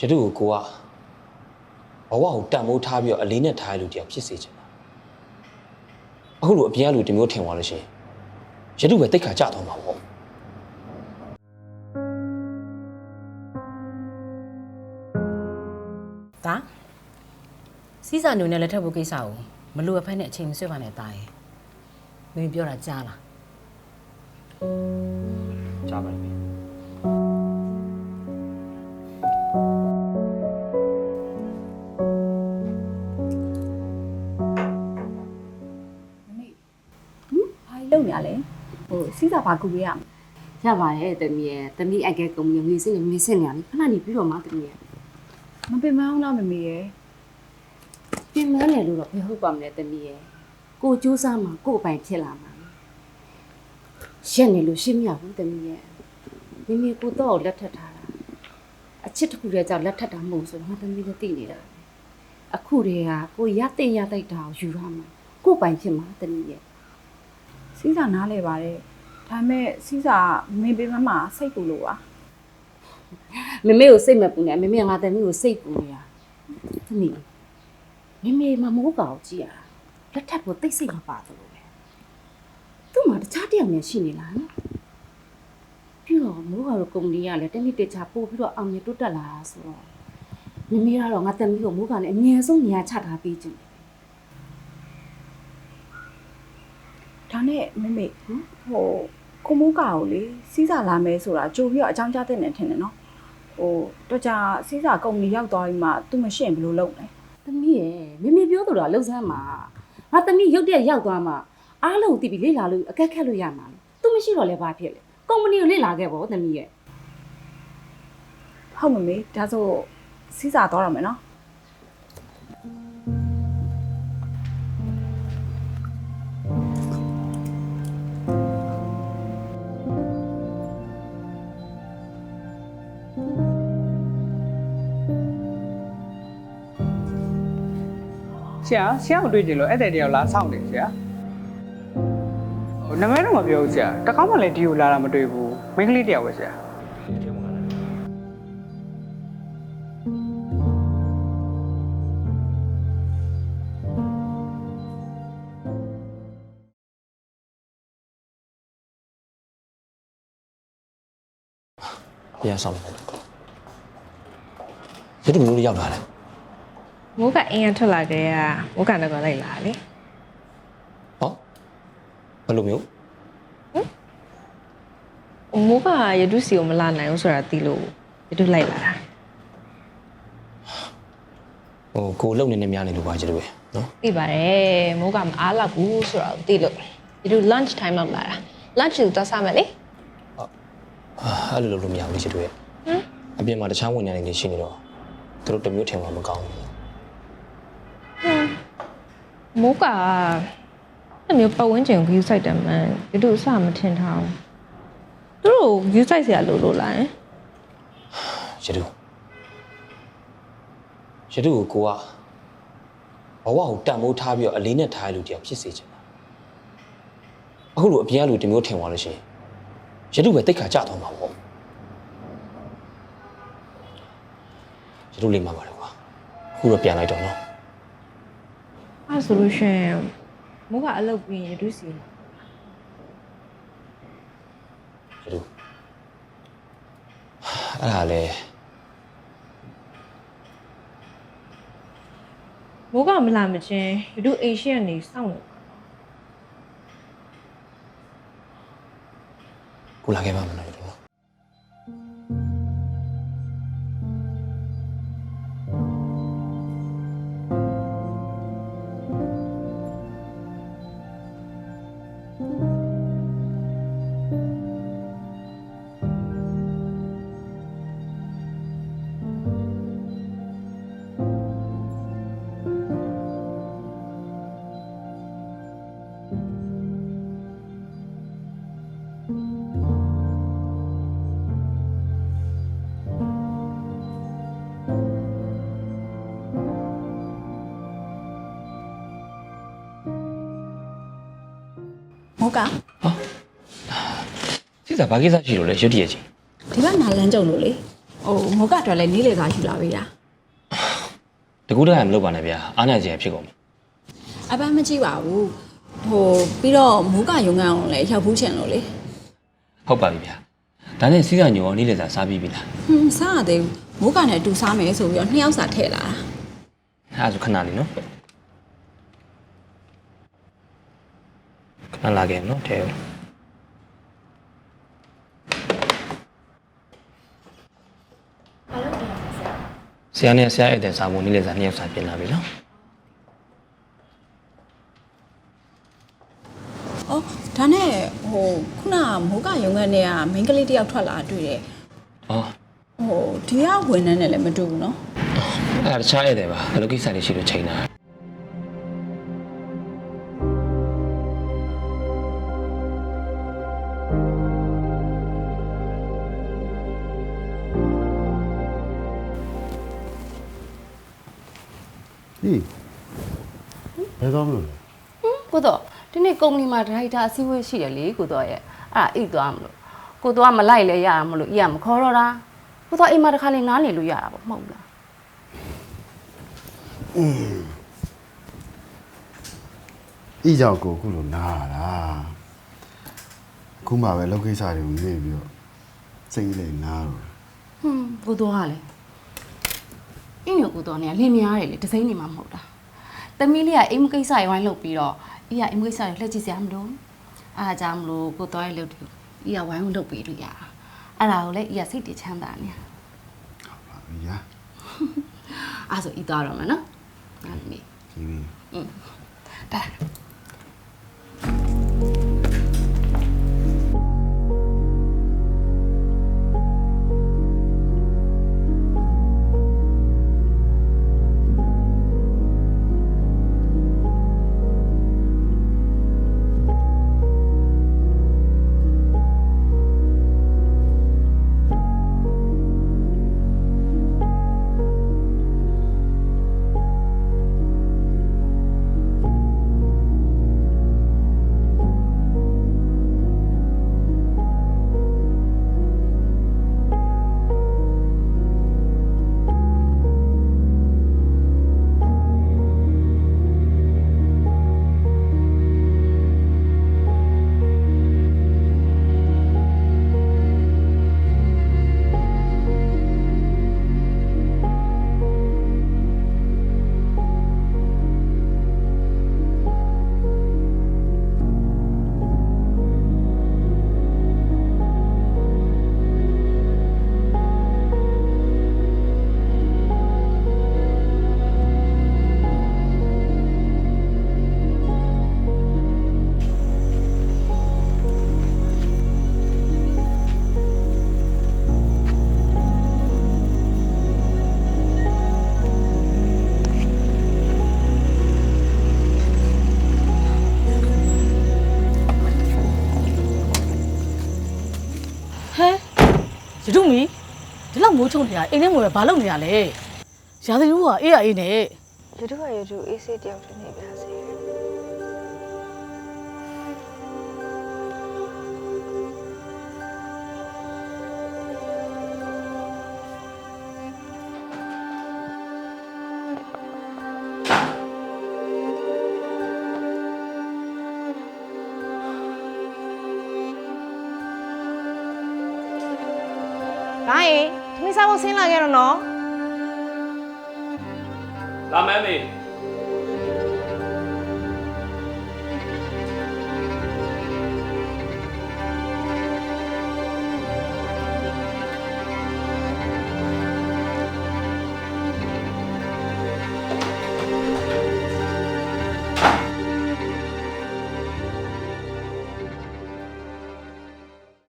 ရတုကိုကိုကဘဝကိုတန်မိုးထားပြီးတော့အလေးနဲ့ထားရလို့တရားဖြစ်စေချင်တာအခုလိုအပြင်ကလူဒီမျိုးထင်သွားလို့ရှိရင်ရတုပဲတိတ်ခါကြတော့မှာပေါ့ဒါစီးစာညုံနဲ့လက်ထပ်ဖို့ကိစ္စကိုမလိုအပ်ဖက်နဲ့အချိန်မဆွဲပါနဲ့တာရဲ့မင်းပြောတာကြားလားကြားပါလိမ့်မယ် လို့လုံနေရလဲဟိုစီးစာဘာကူပေးရမလဲရပါတယ်တမီးရဲ့တမီးအိုက်ကဲကုမ္ပဏီငွေစင်းနေငွေစင်းနေရပြီခဏနေပြီးတော့မှတမီးရဲ့မပင်မအောင်လားမမေရဲ့ပြင်မတယ်လို့တော့ဘယ်ဟုတ်ပါမလဲတမီးရဲ့ကိုစူးစမ်းမှာကို့အပိုင်ဖြစ်လာမှာရက်နေလို့ရှင်းမရဘူးတမီးရဲ့မိမိကိုတော့လက်ထပ်ထားတာအချစ်တစ်ခုတည်းကြောင့်လက်ထပ်တာမဟုတ်ဆိုတော့ငါတမီးလည်းသိနေတာအခုတည်းကကိုရတဲ့ရတိုက်တာကိုယူရမှာကို့ပိုင်ဖြစ်မှာတမီးရဲ့ စီးစာနားလဲပါတယ်ဒါပေမဲ့စီးစာမင်းပင်မမှာစိတ်ပူလို့ပါမမေကိုစိတ်မပူနဲ့မမေကငါတမီးကိုစိတ်ပူနေတာတမီးမမေမမိုးကောင်ကြည့်ရတာလက်ထပ်ကိုတိတ်စိတ်မပါသလိုပဲသူ့မှာတခြားတစ်ယောက်နဲ့ရှိနေလားနော်ပြီးတော့မိုးကောင်ကုမ္ပဏီကလည်းတနည်းတခြားပို့ပြီးတော့အောင်မြင်တိုးတက်လာတာဆိုတော့မမေကတော့ငါတမီးကိုမိုးကောင်နဲ့အငြင်းဆုံးနေရာချထားပေးခြင်း နဲ့မမေဟမ်ဟိုကိုမိုးကာကိုလေစီးစာလာမယ်ဆိုတာကြိုပြီးတော့အကြောင်းကြားတဲ့နေထင်တယ်နော်ဟိုတော့ကြာစီးစာကုမ္ပဏီရောက်သွားပြီးမှသူမရှင့်ဘယ်လိုလုပ်လဲတမီးရဲ့မမေပြောတော့လှုပ်ဆန်းမှာငါတမီးရုတ်တရက်ရောက်သွားမှာအားလုံးသိပြီးလေ့လာလို့အကက်ခက်လို့ရမှာလေသူမရှိတော့လဲဘာဖြစ်လဲကုမ္ပဏီကိုလေ့လာခဲ့ပေါ့တမီးရဲ့ဟုတ်မမေဒါဆိုစီးစာသွားရမယ်နော် ဆရာဆရာကိုတွေ့ကြလို့အဲ့တဲ့တယောက်လာစောင့်တယ်ဆရာဟိုနမဲတော့မပြောဘူးဆရာတကောင်းမှလည်းဒီကိုလာတာမတွေ့ဘူးမိန်းကလေးတယောက်ပဲဆရာပြန်ဆောင်လိုက်ရတုမျိုးရောက်လာတယ် မိုးကအင်းရထွက်လာခဲ့ရမိုးကတော့လိုက်လာလေဟောဘယ်လိုမျိုးမိုးကရတုစီကိုမလာနိုင်ဘူးဆိုတာသိလို့ရတုလိုက်လာတာဟိုကိုလုံနေနေများနေလို့ပါရတုပဲနော်သိပါတယ်မိုးကမအားလောက်ဘူးဆိုတာကိုသိလို့ရတု lunch time လောက်လာတာ lunch ကိုသွားစားမယ်လေအာအဲ့လိုလုပ်လို့မရဘူးလေရတုရဲ့အပြင်မှာတခြားဝန်ထမ်းတွေလည်းရှိနေတော့သူတို့တစ်မျိုးထင်မှာမကောင်းဘူး မိုးကအဲ့မျိုးပတ်ဝန်းကျင်ကို view site တယ်မှန်ရတုအစမထင်ထားဘူးသူတို့ view site ဆရာလို့လို့လားရတုရတုကိုကိုကဘဝကိုတန်မိုးထားပြီးတော့အလေးနဲ့ထားရလို့တရားဖြစ်စေချင်တာအခုလိုအပြင်ကလူဒီမျိုးထင်သွားလို့ရှိရင်ရတုပဲတိတ်ခါကြတော့မှာပေါ့ရတုလေးမှာပါတယ်ကွာအခုတော့ပြန်လိုက်တော့နော် အဲ့ဆိုလို့ရှိရင်မိုးကအလုပ်ပြီးရင်ရတုစီလာရတုအဲ့ဒါလေမိုးကမလာမချင်းရတုအိမ်ရှိကနေစောင့်နေကိုလာခဲ့ပါမလား ကာစိတ်စာဘာကိစ္စရှိလို့လဲရတုရဲ့ကြီးဒီဘက်နာလမ်းကြုံလို့လေဟဟိုမိုးကအတွက်လည်းနေလေသာယူလာပေးတာတကူတည်းကမလုပ်ပါနဲ့ဗျာအားနာကြရဖြစ်ကုန်ပြီအပန်းမကြည့်ပါဘူးဟိုပြီးတော့မိုးကရုံငန်းအောင်လည်းရောက်ဘူးချင်လို့လေဟုတ်ပါပြီဗျာဒါနဲ့စီးစာညိုရောနေ့လည်စာစားပြီးပြီလားဟွန်းစားရသေးဘူးမိုးကနဲ့အတူစားမယ်ဆိုပြီးတော့နှစ်ယောက်စာထည့်လာတာအဲ့ဒါဆိုခဏလေးနော် ခဏလာခဲ့နော်ထဲဆရာနဲ့ဆရာဧည့်သည်စာဖို့နေ့လည်စာနှစ်ယောက်စာပြင်လာပြီနော်။အော်ဒါနဲ့ဟိုခုနကမိုးကရုံငန်းနဲ့ကမိန်းကလေးတစ်ယောက်ထွက်လာတွေ့တယ်အော်။ဟိုဒီကဝန်ထမ်းနဲ့လည်းမတူဘူးနော်အဲ့ဒါတခြားဧည့်သည်ပါဘယ်လိုကိစ္စတွေရှိလို့ချိန်တာ ဟေးဘယ်တော့မလို့လဲကိုတော့ဒီနေ့ကုမ္ပဏီမှာဒရိုက်တာအစည်းအဝေးရှိတယ်လေကိုတော့ရဲ့အဲ့ဒါအိတ်သွားမလို့ကိုတော့မလိုက်လဲရမှာမလို့ဤကမခေါ်တော့တာကိုတော့အိမ်မှာတစ်ခါလေးနားနေလို့ရတာပေါ့မဟုတ်လားဤကြောင့်ကိုအခုလိုနားရတာအ ခုမှပဲလောက်ကိစ္စတွေကိုမေ့ပြီးတော့စိတ်လေးနားတော့ဟွန်းကိုတော့ကလည်းအင်းရကိုတော့နေလင်းများတယ်လေဒစိမ့်နေမှာမဟုတ်တာတမီးလေးကအိမ်မကိစ္စရွိုင်းလုပ်ပြီးတော့ဤကအိမ်မကိစ္စတွေလှည့်ကြည့်စရာမလိုအားကြောင့်မလို့ကိုတော့ရဲ့လုပ်တယ်ဤကဝိုင်းဝန်းလုပ်ပြီးလို့ရတာအဲ့ဒါကိုလည်းဤကစိတ်တချမ်းသာနေပါပြီညာအဲ့ဆိုဤသွားတော့မယ်နော်အဲ့ဒီဒီပြီတာ မိုးချုံနေတာအိမ်ထဲမှာပဲဘာလုပ်နေရလဲရာသီဥကအေးရအေးနဲ့ရတုကရတုအေးဆေးတယောက်တည်းနေပါစေ။ဒါရင် သမီးစားဖို့ဆင်းလာခဲ့တော့နော်လာမမ်းမေ